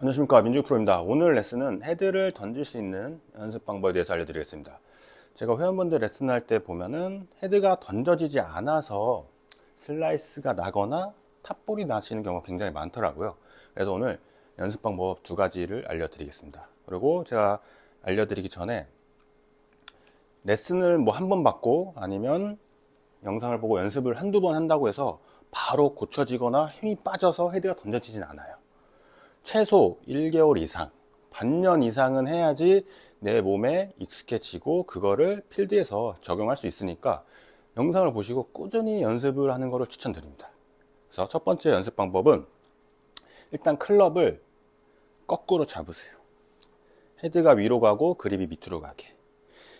안녕하십니까 민주 프로입니다. 오늘 레슨은 헤드를 던질 수 있는 연습 방법에 대해서 알려드리겠습니다. 제가 회원분들 레슨할 때 보면은 헤드가 던져지지 않아서 슬라이스가 나거나 탑볼이 나시는 경우가 굉장히 많더라고요. 그래서 오늘 연습 방법 두 가지를 알려드리겠습니다. 그리고 제가 알려드리기 전에 레슨을 뭐 한 번 받고 아니면 영상을 보고 연습을 한두 번 한다고 해서 바로 고쳐지거나 힘이 빠져서 헤드가 던져지진 않아요. 최소 1개월 이상, 반년 이상은 해야지 내 몸에 익숙해지고 그거를 필드에서 적용할 수 있으니까 영상을 보시고 꾸준히 연습을 하는 것을 추천드립니다. 그래서 첫 번째 연습 방법은 일단 클럽을 거꾸로 잡으세요. 헤드가 위로 가고 그립이 밑으로 가게.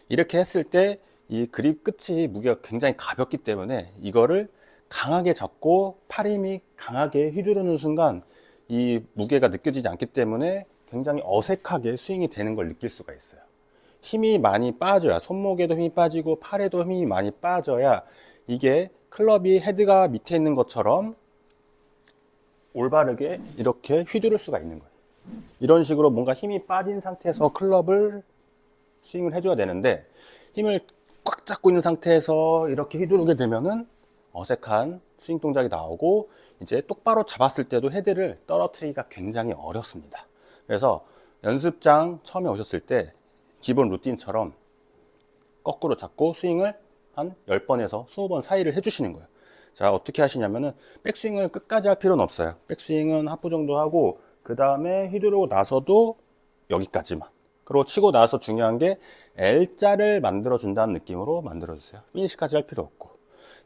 이렇게 했을 때 이 그립 끝이 무게가 굉장히 가볍기 때문에 이거를 강하게 잡고 팔 힘이 강하게 휘두르는 순간 이 무게가 느껴지지 않기 때문에 굉장히 어색하게 스윙이 되는 걸 느낄 수가 있어요. 힘이 많이 빠져야 손목에도 힘이 빠지고 팔에도 힘이 많이 빠져야 이게 클럽이 헤드가 밑에 있는 것처럼 올바르게 이렇게 휘두를 수가 있는 거예요. 이런 식으로 뭔가 힘이 빠진 상태에서 클럽을 스윙을 해줘야 되는데 힘을 꽉 잡고 있는 상태에서 이렇게 휘두르게 되면은 어색한 스윙 동작이 나오고 이제 똑바로 잡았을 때도 헤드를 떨어뜨리기가 굉장히 어렵습니다. 그래서 연습장 처음에 오셨을 때 기본 루틴처럼 거꾸로 잡고 스윙을 한 10번에서 20번 사이를 해주시는 거예요. 자, 어떻게 하시냐면은 백스윙을 끝까지 할 필요는 없어요. 백스윙은 하프 정도 하고 그 다음에 휘두르고 나서도 여기까지만. 그리고 치고 나서 중요한 게 L자를 만들어준다는 느낌으로 만들어주세요. 피니시까지 할 필요 없고.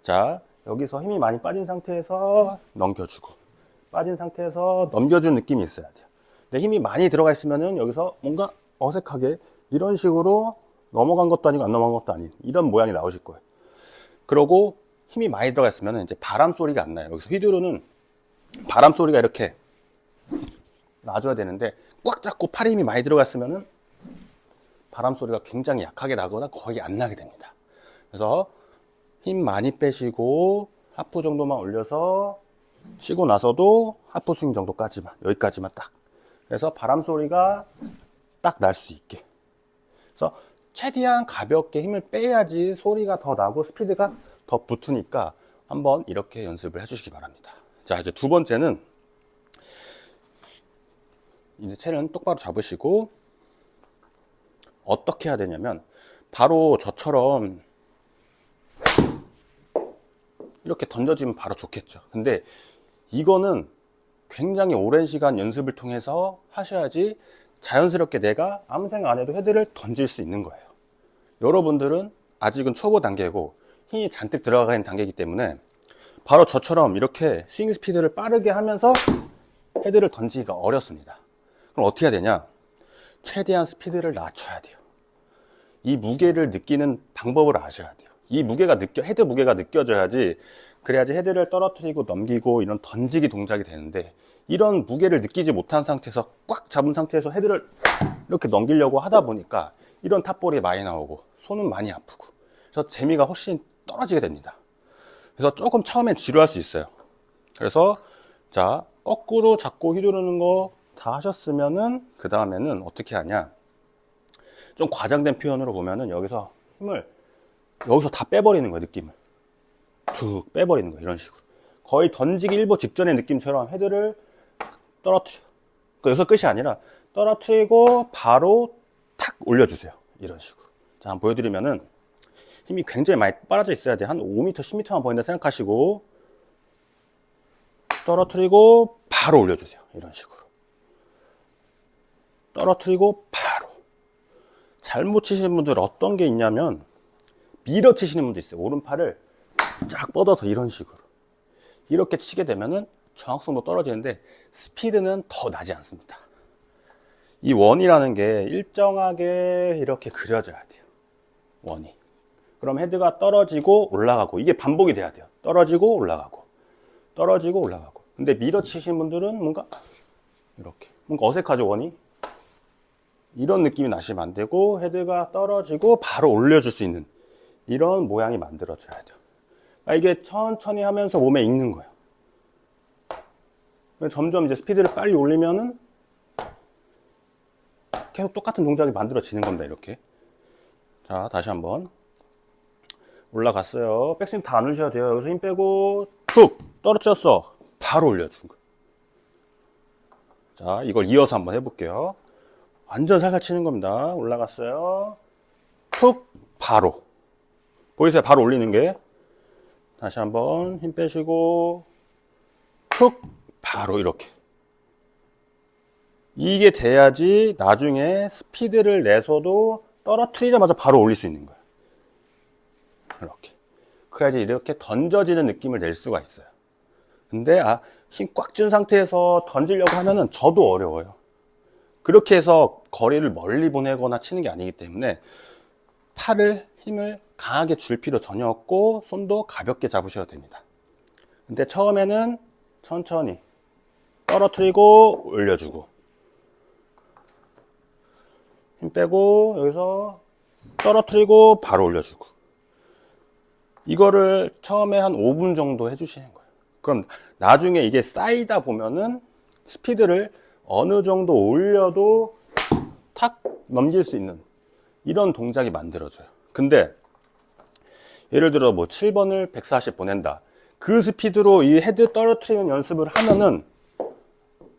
자, 여기서 힘이 많이 빠진 상태에서 넘겨주고. 빠진 상태에서 넘겨준 느낌이 있어야 돼요. 근데 힘이 많이 들어가 있으면은 여기서 뭔가 어색하게 이런 식으로 넘어간 것도 아니고 안 넘어간 것도 아닌 이런 모양이 나오실 거예요. 그러고 힘이 많이 들어가 있으면 이제 바람 소리가 안 나요. 여기서 휘두르는 바람 소리가 이렇게 나줘야 되는데 꽉 잡고 팔에 힘이 많이 들어가 있으면은 바람 소리가 굉장히 약하게 나거나 거의 안 나게 됩니다. 그래서 힘 많이 빼시고 하프 정도만 올려서 치고 나서도 하프 스윙 정도까지만 여기까지만 딱. 그래서 바람 소리가 딱 날 수 있게. 그래서 최대한 가볍게 힘을 빼야지 소리가 더 나고 스피드가 더 붙으니까 한번 이렇게 연습을 해주시기 바랍니다. 자, 이제 두 번째는 이제 채는 똑바로 잡으시고 어떻게 해야 되냐면 바로 저처럼 이렇게 던져지면 바로 좋겠죠. 근데 이거는 굉장히 오랜 시간 연습을 통해서 하셔야지 자연스럽게 내가 아무 생각 안 해도 헤드를 던질 수 있는 거예요. 여러분들은 아직은 초보 단계고 힘이 잔뜩 들어가 있는 단계이기 때문에 바로 저처럼 이렇게 스윙 스피드를 빠르게 하면서 헤드를 던지기가 어렵습니다. 그럼 어떻게 해야 되냐? 최대한 스피드를 낮춰야 돼요. 이 무게를 느끼는 방법을 아셔야 돼요. 이 무게가 느껴, 헤드 무게가 느껴져야지, 그래야지 헤드를 떨어뜨리고 넘기고 이런 던지기 동작이 되는데, 이런 무게를 느끼지 못한 상태에서 꽉 잡은 상태에서 헤드를 이렇게 넘기려고 하다 보니까 이런 탑볼이 많이 나오고, 손은 많이 아프고, 그래서 재미가 훨씬 떨어지게 됩니다. 그래서 조금 처음엔 지루할 수 있어요. 그래서, 자, 거꾸로 잡고 휘두르는 거 다 하셨으면은, 그 다음에는 어떻게 하냐. 좀 과장된 표현으로 보면은 여기서 힘을 여기서 다 빼버리는 거예요 느낌을. 툭 빼버리는 거예요 이런 식으로. 거의 던지기 일보 직전의 느낌처럼 헤드를 떨어뜨려. 그 여기서 끝이 아니라 떨어뜨리고 바로 탁 올려주세요 이런 식으로. 자 한번 보여드리면은 힘이 굉장히 많이 빨아져 있어야 돼한 5m 10m만 보인다 생각하시고 떨어뜨리고 바로 올려주세요 이런 식으로. 떨어뜨리고 바로. 잘못 치시는 분들 어떤 게 있냐면 밀어 치시는 분도 있어요. 오른팔을 쫙 뻗어서 이런 식으로. 이렇게 치게 되면은 정확성도 떨어지는데 스피드는 더 나지 않습니다. 이 원이라는 게 일정하게 이렇게 그려져야 돼요. 원이. 그럼 헤드가 떨어지고 올라가고 이게 반복이 돼야 돼요. 떨어지고 올라가고 떨어지고 올라가고. 근데 밀어 치시는 분들은 뭔가 이렇게 뭔가 어색하죠 원이. 이런 느낌이 나시면 안 되고 헤드가 떨어지고 바로 올려줄 수 있는 이런 모양이 만들어져야 돼요. 그러니까 이게 천천히 하면서 몸에 익는 거예요. 점점 이제 스피드를 빨리 올리면은 계속 똑같은 동작이 만들어지는 겁니다. 이렇게. 자, 다시 한번. 올라갔어요. 백스윙 다 안 올리셔도 돼요. 여기서 힘 빼고 툭 떨어뜨렸어. 바로 올려준 거. 자, 이걸 이어서 한번 해볼게요. 완전 살살 치는 겁니다. 올라갔어요. 툭 바로. 보이세요? 바로 올리는 게. 다시 한번 힘 빼시고 툭 바로 이렇게. 이게 돼야지 나중에 스피드를 내서도 떨어뜨리자마자 바로 올릴 수 있는 거예요. 이렇게. 그래야지 이렇게 던져지는 느낌을 낼 수가 있어요. 근데 아, 힘 꽉 준 상태에서 던지려고 하면은 저도 어려워요. 그렇게 해서 거리를 멀리 보내거나 치는 게 아니기 때문에 팔을 힘을 강하게 줄 필요 전혀 없고 손도 가볍게 잡으셔도 됩니다. 근데 처음에는 천천히 떨어뜨리고 올려주고 힘 빼고 여기서 떨어뜨리고 바로 올려주고 이거를 처음에 한 5분 정도 해주시는 거예요. 그럼 나중에 이게 쌓이다 보면은 스피드를 어느 정도 올려도 탁 넘길 수 있는 이런 동작이 만들어져요. 근데 예를 들어 뭐 7번을 140 보낸다. 그 스피드로 이 헤드 떨어뜨리는 연습을 하면은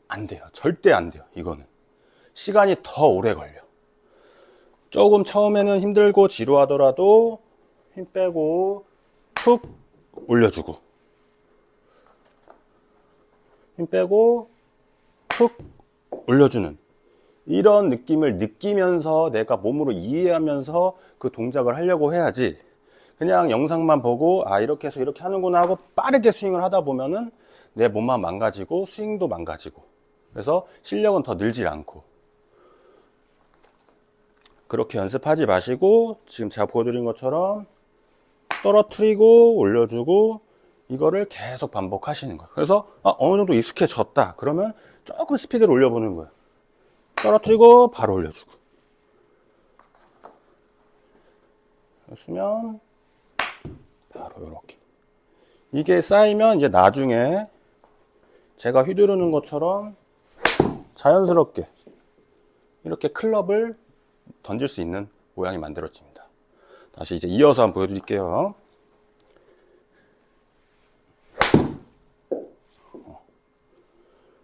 안 돼요. 절대 안 돼요. 이거는. 시간이 더 오래 걸려. 조금 처음에는 힘들고 지루하더라도 힘 빼고 툭 올려주고 힘 빼고 툭 올려주는 이런 느낌을 느끼면서 내가 몸으로 이해하면서 그 동작을 하려고 해야지 그냥 영상만 보고 아 이렇게 해서 이렇게 하는구나 하고 빠르게 스윙을 하다 보면은 내 몸만 망가지고 스윙도 망가지고 그래서 실력은 더 늘질 않고 그렇게 연습하지 마시고 지금 제가 보여드린 것처럼 떨어뜨리고 올려주고 이거를 계속 반복하시는 거예요. 그래서 아, 어느 정도 익숙해졌다. 그러면 조금 스피드를 올려보는 거예요. 떨어뜨리고 바로 올려주고. 그랬으면 바로 이렇게. 이게 쌓이면 이제 나중에 제가 휘두르는 것처럼 자연스럽게 이렇게 클럽을 던질 수 있는 모양이 만들어집니다. 다시 이제 이어서 한번 보여드릴게요.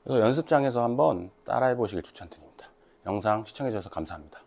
그래서 연습장에서 한번 따라해 보시길 추천드립니다. 영상 시청해 주셔서 감사합니다.